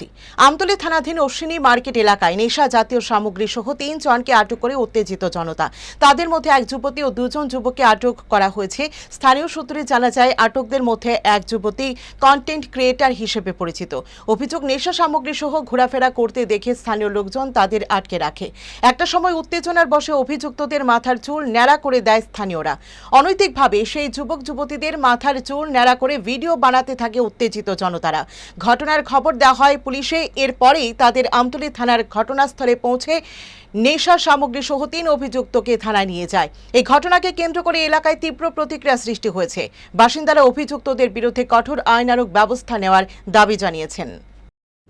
করছি। আমতলী থানাধীন অশ্বিনী মার্কেট এলাকায় নেশা জাতীয় সামগ্রী সহ তিন জনকে আটক করে উত্তেজিত জনতা। তাদের মধ্যে এক যুবতী ও দুজন যুবককে আটক করা হয়েছে। স্থানীয় সূত্রে জানা যায়, আটকদের মধ্যে এক যুবতী কন্টেন্ট ক্রিয়েটার হিসেবে পরিচিত। অভিযোগ, নেশা সামগ্রী সহ ঘোরাফেরা করতে দেখে স্থানীয় লোকজন তাদের আটকে রাখে। একটা সময় উত্তেজনার বসে অভিযুক্তদের মাথার চুল ন্যাড়া করে দেয় স্থানীয়রা। অনৈতিকভাবে সেই যুবক যুবতীদের মাথার চুল ন্যাড়া করে ভিডিও বানাতে থাকে উত্তেজিত জনতারা। ঘটনার খবর দেওয়া হয় পুলিশে। এরপরেই তাদের আমতলী থানার ঘটনাস্থলে পৌঁছে নেশা সামগ্রী সহ তিন অভিযুক্তকে থানায় নিয়ে যায়। এই ঘটনাকে কেন্দ্র করে এলাকায় তীব্র প্রতিক্রিয়া সৃষ্টি হয়েছে। বাসিন্দারা অভিযুক্তদের বিরুদ্ধে কঠোর আইনানুগ ব্যবস্থা নেওয়ার দাবি জানিয়েছেন।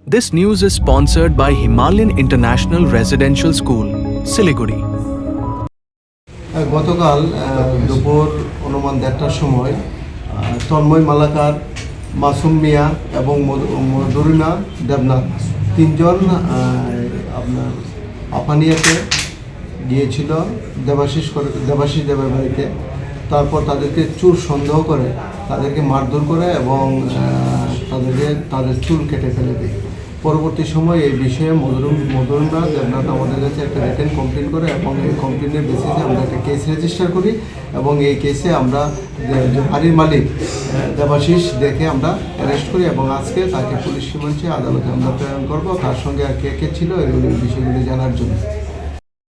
This news is sponsored by Himalayan International Residential School, Siliguri. গতকাল দুপুর অনুমান দেড়টার সময় তন্ময় মালাকার মাসুম মিয়া এবং মধু- মধুরিনা দেবনাথ তিনজন আপনার আপানিয়াতে গিয়েছিল দেবাশিস করে, দেবাশিস দেবের বাড়িতে। তারপর তাদেরকে চুল সন্দেহ করে, তাদেরকে মারধর করে এবং তাদেরকে তাদের চুল কেটে ফেলে দেয়। পরবর্তী সময় এই বিষয়ে মধুরম মধুরমরা দেবনাথ আমাদের কাছে একটা রিটার্ন কমপ্লেন করে এবং এই কমপ্লেনের বেসিসে আমরা একটা কেস রেজিস্টার করি এবং এই কেসে আমরা বাড়ির মালিক দেবাশিস দেখে আমরা অ্যারেস্ট করি এবং আজকে তাকে পুলিশ মঞ্চে আদালতে আমরা প্রেরণ করব। তার সঙ্গে আর কে কে ছিল এগুলি বিষয়গুলি জানার জন্য।